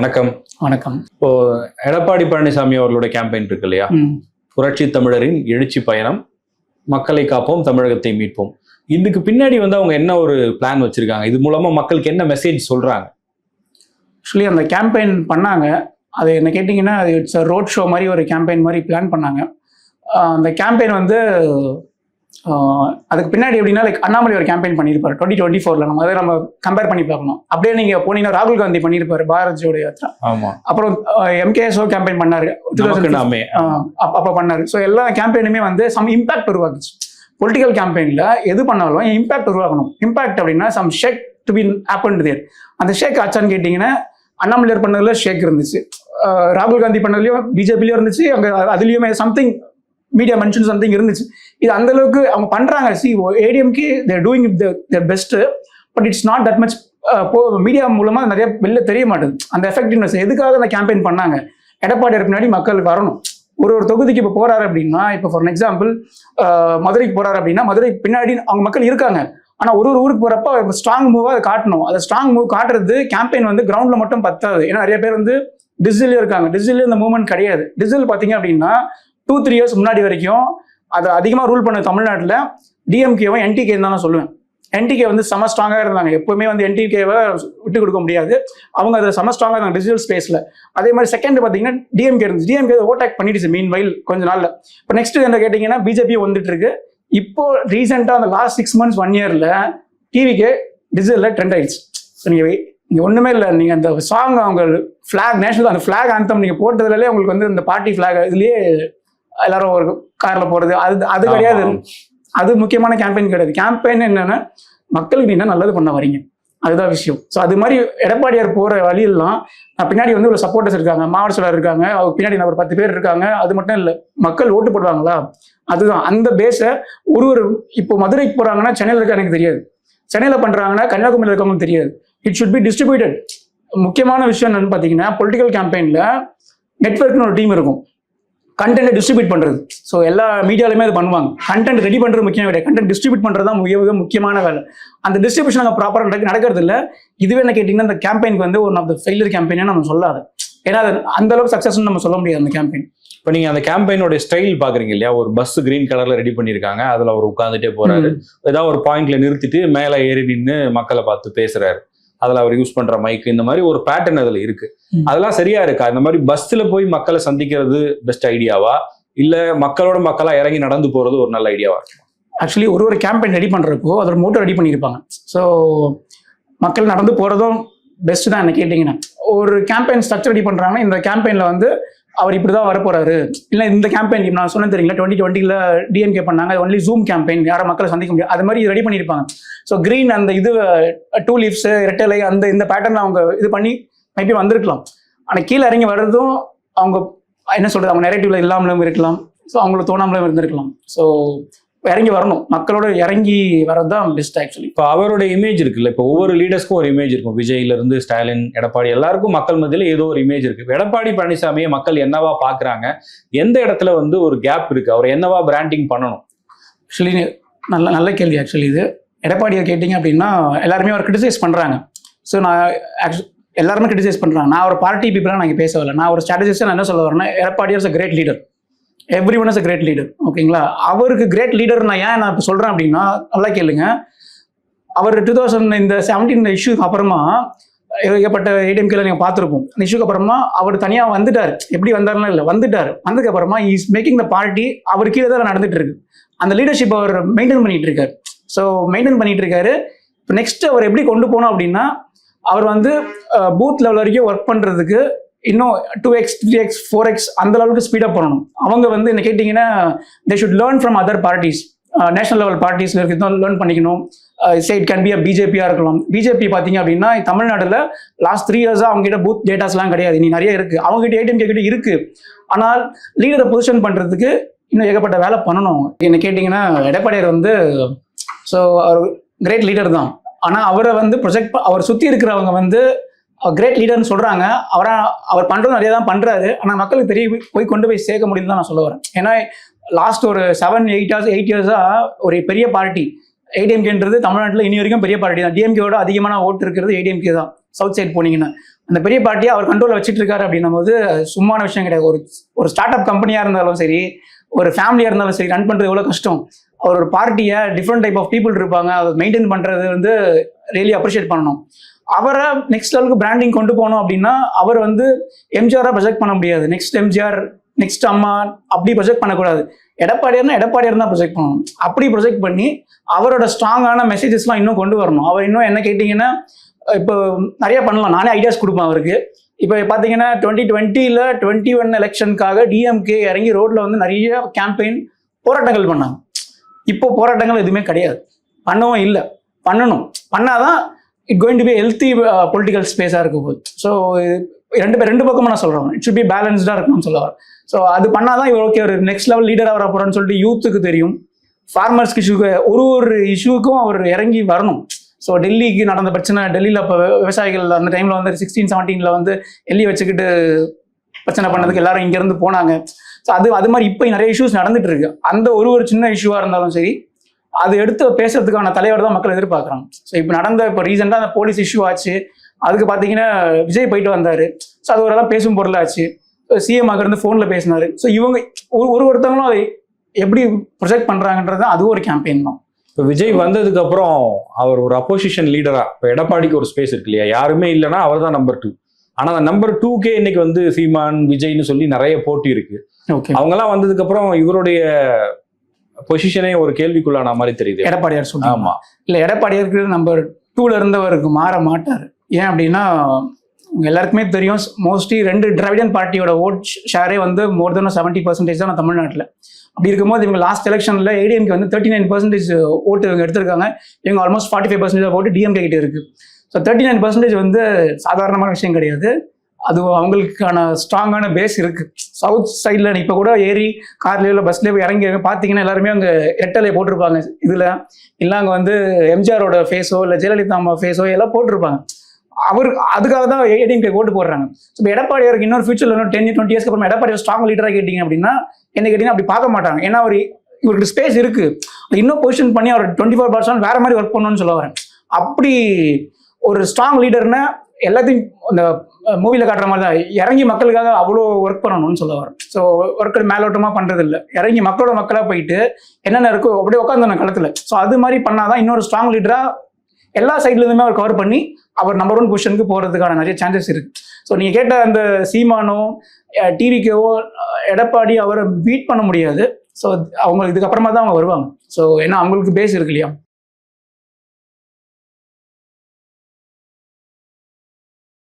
வணக்கம். வணக்கம். இப்போ எடப்பாடி பழனிசாமி அவர்களோட கேம்பெயின் இருக்கு இல்லையா. புரட்சி தமிழரின் எழுச்சி பயணம் மக்களை காப்போம் தமிழகத்தை மீட்போம். இதுக்கு பின்னாடி வந்து அவங்க என்ன ஒரு பிளான் வச்சிருக்காங்க? இது மூலமா மக்களுக்கு என்ன மெசேஜ் சொல்றாங்க? ஆக்சுவலி அந்த கேம்பெயின் பண்ணாங்க. அது என்ன கேட்டிங்கன்னா அது இட்ஸ் ரோட் ஷோ மாதிரி ஒரு கேம்பெயின் மாதிரி பிளான் பண்ணாங்க. அந்த கேம்பெயின் வந்து அதுக்கு பின்னாடி எப்படின்னா லைக் அண்ணாமலை ஒரு கேம்பெயின் பண்ணியிருப்பாரு. டுவெண்ட்டி டுவெண்ட்டி ஃபோரில் நம்ம அதை நம்ம கம்பேர் பண்ணி பார்க்கணும். அப்படியே நீங்கள் போனீங்கன்னா ராகுல் காந்தி பண்ணியிருப்பாரு பாரத் ஜோடோ யாத்ரா ஆமா. அப்புறம் எம்கேஎஸ்ஓ கேம்பெயின் பண்ணாரு. நமக்கு நாமே. அப்போ பண்ணாரு. ஸோ எல்லா கேம்பெயினுமே வந்து சம் இம்பாக்ட் உருவாக்குச்சு. பொலிட்டிக்கல் கேம்பெயினில் எது பண்ணாலும் இம்பாக்ட் உருவாக்கணும்? இம்பாக்ட் அப்படின்னா some shake to be happen there அந்த ஷேக் ஆச்சான்னு கேட்டிங்கன்னா அண்ணாமலையார் பண்ணதுல ஷேக் இருந்துச்சு. ராகுல் காந்தி பண்ணதுலையும் பிஜேபிலையும் இருந்துச்சு அங்கே அதுலேயுமே சம்திங் மீடியா மென்ஷன் சம்திங் இருந்துச்சு. இது அந்த அளவுக்கு அவங்க பண்றாங்க. See ADMK they're doing their best but it's not that much media மூலமா நிறைய வெளில தெரிய மாட்டேது அந்த எஃபெக்டிவ்னஸ் எதுக்காக அந்த கேம்பெயின் பண்ணாங்க? எடப்பாடி முன்னாடி மக்களுக்கு வரணும். ஒரு ஒரு தொகுதிக்கு இப்போ போறாரு அப்படின்னா இப்போ ஃபார் எக்ஸாம்பிள் மதுரைக்கு போறாரு அப்படின்னா மதுரைக்கு பின்னாடி அவங்க மக்கள் இருக்காங்க. ஆனா ஒரு ஒரு ஊருக்கு போறப்ப ஸ்ட்ராங் மூவா அதை காட்டணும். அதை ஸ்ட்ராங் மூவ் காட்டுறது கேம்பெயின் வந்து கிரவுண்ட்ல மட்டும் பத்தாது. ஏன்னா நிறைய பேர் வந்து டிஜிட்டல் இருக்காங்க. டிஜிட்டல் இந்த மூவ்மெண்ட் கிடையாது. டிஜிட்டல் பாத்தீங்க அப்படின்னா டூ த்ரீ இயர்ஸ் முன்னாடி வரைக்கும் அதை அதிகமாக ரூல் பண்ண தமிழ்நாட்டில் டிஎம்கேவும் என்டிகே தான் நான் சொல்லுவேன். என்டிகே வந்து செம ஸ்ட்ராங்காக இருந்தாங்க. எப்போவுமே வந்து என்டிகேவை விட்டு கொடுக்க முடியாது. அவங்க அதில் செம ஸ்ட்ராங்காக இருந்தாங்க டிஜிட்டல் ஸ்பேஸில் அதே மாதிரி செகண்ட் பார்த்தீங்கன்னா டிஎம்கே இருந்துச்சு. டிஎம்கே ஓட்டாக் பண்ணிடுச்சு மீன் வயல் கொஞ்ச நாளில். இப்போ நெக்ஸ்ட் என்ன கேட்டிங்கன்னா பிஜேபி வந்துட்டு இருக்கு. இப்போ ரீசெண்டாக அந்த லாஸ்ட் சிக்ஸ் மந்த்ஸ் ஒன் இயரில் டிவிக்கு டிஜிட்டலில் ட்ரெண்ட் ஆயிடுச்சு. ஸோ நீங்கள் இங்கே ஒன்றுமே இல்லை. நீங்கள் அந்த சாங் அவங்க ஃப்ளாக் நேஷனல் அந்த ஃப்ளாக் ஆந்தம் நீங்கள் போட்டதுலேயே உங்களுக்கு வந்து இந்த பார்ட்டி ஃப்ளாக் இதுலேயே எல்லாரும் ஒரு காரில் போகிறது அது அது கிடையாது. அது முக்கியமான கேம்பெயின் கிடையாது. கேம்பெயின் என்னன்னா மக்களுக்கு என்ன நல்லது பண்ண வரீங்க அதுதான் விஷயம். ஸோ அது மாதிரி எடப்பாடியார் போகிற வழியெல்லாம் பின்னாடி வந்து ஒரு சப்போர்ட்டர்ஸ் இருக்காங்க. மாவட்ட செயலர் இருக்காங்க. அவங்க பின்னாடி நான் ஒரு பத்து பேர் இருக்காங்க. அது மட்டும் இல்லை மக்கள் ஓட்டு போடுவாங்களா? அதுதான். அந்த பேஸை ஒரு ஒரு இப்போ மதுரைக்கு போகிறாங்கன்னா சென்னையில் இருக்க எனக்கு தெரியாது. சென்னையில் பண்ணுறாங்கன்னா கன்னியாகுமரியில் இருக்கவங்களுக்கு தெரியாது. இட் ஷுட் பி டிஸ்ட்ரிபியூட்டட் முக்கியமான விஷயம் என்னன்னு பார்த்தீங்கன்னா பொலிட்டிக்கல் கேம்பெயினில் நெட்ஒர்க்னு ஒரு டீம் இருக்கும். கண்டென்ட் டிஸ்ட்ரிபியூட் பண்றது. ஸோ எல்லா மீடியாலுமே அது பண்ணுவாங்க. கண்டென்ட் ரெடி பண்றது முக்கியம் கிடையாது. கண்டென்ட் டிஸ்ட்ரிபியூட் பண்றது தான் மிக மிக முக்கியமான வேலை. அந்த டிஸ்ட்ரிபியூஷன் அங்கே ப்ராப்பராக நடக்கிறது இல்லை இதுவே என்ன கேட்டிங்கன்னா இந்த கேம்பெயினுக்கு வந்து ஒன் ஆஃப் த ஃபெயிலியர் கேம்பெயினே நம்ம சொல்லாது. ஏன்னா அது அந்த அளவுக்கு சக்ஸஸ்னு நம்ம சொல்ல முடியாது அந்த கேம்பெயின் இப்போ நீங்க அந்த கேம்பெயினோட ஸ்டைல் பாக்குறீங்க இல்லையா? ஒரு பஸ் கிரீன் கலர்ல ரெடி பண்ணிருக்காங்க. அதுல அவர் உட்காந்துட்டே போறாரு. ஏதாவது ஒரு பாயிண்ட்ல நிறுத்திட்டு மேல ஏறி நின்று மக்களை பார்த்து பேசுறாரு. அதுல அவர் யூஸ் பண்ற மைக் இந்த மாதிரி ஒரு பேட்டர்ன் அதுல இருக்கு. அதெல்லாம் சரியா இருக்கா? இந்த மாதிரி பஸ்ல போய் மக்களை சந்திக்கிறது பெஸ்ட் ஐடியாவா இல்ல மக்களோட மக்களா இறங்கி நடந்து போறது ஒரு நல்ல ஐடியாவா இருக்கும்? ஆக்சுவலி ஒரு ஒரு கேம்பெயின் ரெடி பண்ணுறப்போ அதோட மோட்டர் ரெடி பண்ணியிருப்பாங்க ஸோ மக்கள் நடந்து போகிறதும் பெஸ்ட் தான் என்ன கேட்டிங்கன்னா. ஒரு கேம்பெயின் ஸ்ட்ரக்சர் ரெடி பண்ணுறாங்கன்னா இந்த கேம்பெயினில் வந்து அவர் இப்படி தான் வரப்போறாரு. இல்லை இந்த கேம்பெயின் நான் சொன்னேன் தெரியுங்களா டுவெண்ட்டி டுவெண்ட்டியில் டிஎம்கே பண்ணாங்க. ஒன்லி ஜூம் கேம்பெயின் யாரும் மக்களை சந்திக்க முடியாது. அது மாதிரி ரெடி பண்ணியிருப்பாங்க. ஸோ க்ரீன் அந்த இது டூ லீவ்ஸ் ரெட்டலை அந்த இந்த பேட்டர்ன் அவங்க இது பண்ணி மேபி வந்திருக்கலாம். ஆனால் கீழே இறங்கி வர்றதும் அவங்க என்ன சொல்றது அவங்க நெரேட்டிவ்ல இல்லாமலும் இருக்கலாம். ஸோ அவங்களுக்கு தோணாமலும் இருந்திருக்கலாம். ஸோ இறங்கி வரணும். மக்களோட இறங்கி வர்றது தான் பெஸ்ட் ஆக்சுவலி இப்போ அவரோட இமேஜ் இருக்குல்ல இப்போ ஒவ்வொரு லீடர்ஸ்க்கும் ஒரு இமேஜ் இருக்கும். விஜய்ல இருந்து ஸ்டாலின் எடப்பாடி எல்லாருக்கும் மக்கள் மத்தியில ஏதோ ஒரு இமேஜ் இருக்கு. இப்ப எடப்பாடி பழனிசாமியை மக்கள் என்னவா பாக்குறாங்க? எந்த இடத்துல வந்து ஒரு கேப் இருக்கு? அவர் என்னவா பிராண்டிங் பண்ணணும்? ஆக்சுவலி நல்ல நல்ல கேள்வி ஆக்சுவலி இது. எடப்பாடியை கேட்டிங்க அப்படின்னா எல்லாருமே அவர் கிரிட்டிசைஸ் பண்ணுறாங்க ஸோ நான் ஆக்சுவலி எல்லாருமே கிரிட்டிசைஸ் பண்ணுறாங்க நான் ஒரு பார்ட்டி பீப்புளாக நான் இங்கே பேச வரல நான் ஒரு ஸ்ட்ராட்டஜிஸ்டாக நான் என்ன சொல்ல வரேன்னா Edappadi is a great leader everyone is a great leader ஓகேங்களா அவருக்கு கிரேட் லீடர் நான் ஏன் நான் இப்போ சொல்கிறேன் அப்படின்னா நல்லா கேளுங்க. அவர் டூ தௌசண்ட் இந்த செவன்டீன் இஷ்யூக்கு அப்புறமா ஏகப்பட்ட ஏடிஎம்கேல நீங்கள் பார்த்துருப்போம். அந்த இஷ்யூக்கு அப்புறமா அவர் தனியாக வந்துட்டார். எப்படி வந்தாருன்னா இல்லை வந்துட்டார். வந்ததுக்கு அப்புறமா இஸ் மேக்கிங் த பார்ட்டி அவர் கீழே தான் நடந்துட்டு இருக்கு. அந்த லீடர்ஷிப் அவர் மெயின்டைன் பண்ணிட்டு இருக்காரு. ஸோ மெயின்டைன் பண்ணிட்டு இருக்காரு. இப்போ நெக்ஸ்ட் அவர் எப்படி கொண்டு போனோம் அப்படின்னா அவர் வந்து பூத் லெவல் வரைக்கும் ஒர்க் பண்ணுறதுக்கு இன்னும் two x three x four x அந்த அளவுக்கு ஸ்பீடப் பண்ணணும். அவங்க வந்து என்ன கேட்டிங்கன்னா they should learn from other parties national level பார்ட்டிஸ்ல இருக்கிறதும் லேர்ன் பண்ணிக்கணும். Say it can be a பிஜேபியாக இருக்கலாம். பிஜேபி பார்த்தீங்க அப்படின்னா தமிழ்நாட்டில் லாஸ்ட் த்ரீ இயர்ஸாக அவங்க கிட்ட பூத் டேட்டாஸ்லாம் கிடையாது. நீ நிறைய இருக்குது அவங்க கிட்ட ஏடிஎம் கிட்ட இருக்குது ஆனால் லீடரை பொசிஷன் பண்ணுறதுக்கு இன்னும் ஏகப்பட்ட வேலை பண்ணணும். என்ன கேட்டிங்கன்னா எடப்பாடியார் வந்து ஸோ அவர் கிரேட் லீடர் தான். ஆனால் அவரை வந்து ப்ரொஜெக்ட் அவர் சுற்றி இருக்கிறவங்க வந்து கிரேட் லீடர்னு சொல்கிறாங்க அவரா அவர் பண்ணுறது நிறைய தான் பண்ணுறாரு ஆனால் மக்களுக்கு தெரிய போய் கொண்டு போய் சேர்க்க முடியும்னு தான் நான் சொல்ல வரேன். ஏன்னா லாஸ்ட் ஒரு செவன் எயிட் இயர்ஸ் எயிட் இயர்ஸாக ஒரு பெரிய பார்ட்டி ஏடிஎம்கேன்றது தமிழ்நாட்டில் இனி வரைக்கும் பெரிய பார்ட்டி தான். டிஎம்கேவோட அதிகமான ஓட்டு இருக்கிறது ஏடிஎம்கே தான். சவுத் சைட் போனீங்கன்னா. அந்த பெரிய பார்ட்டியை அவர் கண்ட்ரோலில் வச்சுட்டு இருக்காரு அப்படின்னும் போது சும்மான விஷயம் கிடையாது. ஒரு ஒரு ஸ்டார்ட் அப் கம்பெனியாக இருந்தாலும் சரி ஒரு ஃபேமிலியாக இருந்தாலும் சரி ரன் பண்ணுறது எவ்வளோ கஷ்டம். அவர் ஒரு பார்ட்டியை டிஃப்ரெண்ட் டைப் ஆஃப் பீப்புள் இருப்பாங்க. அதை மெயின்டைன் பண்ணுறது வந்து ரியலி அப்ரிஷியேட் பண்ணணும். அவரை நெக்ஸ்ட் லெவலுக்கு பிராண்டிங் கொண்டு போகணும் அப்படின்னா அவர் வந்து எம்ஜிஆராக ப்ரொஜெக்ட் பண்ண முடியாது. நெக்ஸ்ட் எம்ஜிஆர் நெக்ஸ்ட் அம்மா அப்படி ப்ரொஜெக்ட் பண்ணக்கூடாது. எடப்பாடியார்னா எடப்பாடியார் தான் ப்ரொஜெக்ட் பண்ணணும். அப்படி ப்ரொஜெக்ட் பண்ணி அவரோட ஸ்ட்ராங்கான மெசேஜஸ்லாம் இன்னும் கொண்டு வரணும். அவர் இன்னும் என்ன கேட்டிங்கன்னா இப்போ நிறைய பண்ணலாம். நானே ஐடியாஸ் கொடுப்பேன் அவருக்கு. இப்போ பார்த்தீங்கன்னா டுவெண்ட்டி டுவெண்ட்டியில் டுவெண்ட்டி ஒன் எலெக்ஷனுக்காக டிஎம்கே இறங்கி ரோட்டில் வந்து நிறைய கேம்பெயின் போராட்டங்கள் பண்ணாங்க. இப்போ போராட்டங்கள் எதுவுமே கிடையாது. பண்ணவும் இல்லை. பண்ணணும். பண்ணாதான் it going to be healthy political ஸ்பேஸாக இருக்கும் போது. ஸோ ரெண்டு பேர் ரெண்டு பக்கமும் நான் சொல்கிறேன் இட் ஷுட் பி பேலன்ஸ்டாக இருக்கணும்னு சொல்ல வரேன். ஸோ அது பண்ணாதான் இவர் ஓகே ஒரு நெக்ஸ்ட் லெவல் லீடராக வர போகிறோன்னு சொல்லிட்டு யூத்துக்கு தெரியும். ஃபார்மர்ஸ்க்கு இஷ்யூக்கு ஒரு ஒரு இஷ்யூக்கும் அவர் இறங்கி வரணும். ஸோ டெல்லிக்கு நடந்த பிரச்சனை டெல்லியில் இப்போ விவசாயிகள் அந்த டைமில் வந்து சிக்ஸ்டீன் செவன்டீனில் வந்து எல்லி வச்சுக்கிட்டு பிரச்சனை பண்ணதுக்கு எல்லாரும் இங்கேருந்து போனாங்க. ஸோ அது அது மாதிரி இப்போ நிறைய இஷ்யூஸ் நடந்துட்டு இருக்கு. அந்த ஒரு ஒரு சின்ன இஷ்யூவாக இருந்தாலும் சரி அது எடுத்து பேசுறதுக்கான தலைவர் தான் மக்கள் எதிர்பார்க்குறாங்க. ஸோ இப்போ நடந்த இப்போ ரீசெண்டாக அந்த போலீஸ் இஷ்யூ ஆச்சு. அதுக்கு பார்த்தீங்கன்னா விஜய் போயிட்டு வந்தார். ஸோ அது ஓரளவு பேசும் பொருளாச்சு சிஎம் இருந்து ஃபோனில் பேசினாரு. ஸோ இவங்க ஒரு ஒரு ஒருத்தவங்களும் அதை எப்படி ப்ரொஜெக்ட் பண்ணுறாங்கன்றது அது ஒரு கேம்பெயின் தான். இப்போ விஜய் வந்ததுக்கு அப்புறம் அவர் ஒரு அப்போசிஷன் லீடரா இப்போ எடப்பாடிக்கு ஒரு ஸ்பேஸ் இருக்கு இல்லையா? யாருமே இல்லைன்னா அவர் தான் நம்பர் டூ ஆனா அந்த நம்பர் டூக்கே இன்னைக்கு வந்து சீமான் விஜய்னு சொல்லி நிறைய போட்டி இருக்கு. ஓகே அவங்கெல்லாம் வந்ததுக்கு அப்புறம் இவருடைய பொசிஷனே ஒரு கேள்விக்குள்ளான மாதிரி தெரியுது. எடப்பாடியார் சொல்லுங்க ஆமா. இல்லை எடப்பாடியாருக்கு நம்பர் டூல இருந்தவருக்கு மாற மாட்டார். ஏன் அப்படின்னா எல்லாருக்குமே தெரியும் மோஸ்ட்லி ரெண்டு டிராவிடன் பார்ட்டியோட ஓட் ஷேரே வந்து மோர் தென் செவன்ட்டி பர்சன்டேஜ் தான் தமிழ்நாட்டில். அப்படி இருக்கும்போது இவங்க லாஸ்ட் எலெக்ஷனில் ஏடிஎம்கே வந்து தேர்ட்டி நைன் பர்சன்டேஜ் ஓட்டு இவங்க எடுத்திருக்காங்க. இவங்க ஆல்மோஸ்ட் ஃபார்ட்டி ஃபைவ் பர்சன்டேஜ் ஓட்டு டிஎம்கே கிட்ட இருக்கு. ஸோ தேர்ட்டி நைன் பர்சன்டேஜ் வந்து சாதாரணமான விஷயம் கிடையாது. அது அவங்களுக்கான ஸ்ட்ராங்கான பேஸ் இருக்கு. சவுத் சைடில் இப்போ கூட ஏறி கார்லயோ இல்லை பஸ்லேயோ இறங்கி பார்த்தீங்கன்னா எல்லாருமே அங்கே ரெட்டலை போட்டிருப்பாங்க. இதில் இல்லை அங்கே வந்து எம்ஜிஆரோட ஃபேஸோ இல்லை ஜெயலலிதா அம்மா ஃபேஸோ எல்லாம் போட்டிருப்பாங்க. அவர் அதுக்காக தான் ஏடிஎம்கே ஓட்டு போடுறாங்க. ஸோ எடப்பாடி எடப்பாடியாருக்கு இன்னொரு ஃபியூச்சரில் இன்னும் டென் டுவெண்ட்டி இயர்ஸ்க்கு அப்புறம் எடப்பாடி ஸ்ட்ராங் லீடராக கேட்டிங்க அப்படின்னா என்ன கேட்டிங்கன்னா அப்படி பார்க்க மாட்டாங்க. ஏன்னா அவர் இவருக்கு ஸ்பேஸ் இருக்கு. அது இன்னும் பொசிஷன் பண்ணி அவர் டுவெண்ட்டி ஃபோர் பர்சன்ட் வேற மாதிரி ஒர்க் பண்ணணும்னு சொல்ல வரேன். அப்படி ஒரு ஸ்ட்ராங் லீடர்னா எல்லாத்தையும் அந்த மூவியில் காட்டுற மாதிரி தான் இறங்கி மக்களுக்காக அவ்வளோ ஒர்க் பண்ணணும்னு சொல்ல வரேன் ஸோ ஒர்க்கு மேலோட்டமாக பண்ணுறது இல்லை இறங்கி மக்களோட மக்களாக போயிட்டு என்னென்ன இருக்கோ அப்படியே உட்காந்து களத்தில். ஸோ அது மாதிரி பண்ணாதான் இன்னொரு ஸ்ட்ராங் லீடராக எல்லா சைட்லேருந்துமே அவர் கவர் பண்ணி அவர் நம்பர் ஒன் பொசிஷனுக்கு போகிறதுக்கான நிறைய சான்சஸ் இருக்கு. ஸோ நீங்கள் கேட்ட அந்த சீமானோ டிவிக்கேவோ எடப்பாடி அவரை பீட் பண்ண முடியாது. ஸோ அவங்க இதுக்கப்புறமா தான் அவங்க வருவாங்க. ஸோ ஏன்னா அவங்களுக்கு பேஸ் இருக்கு இல்லையா?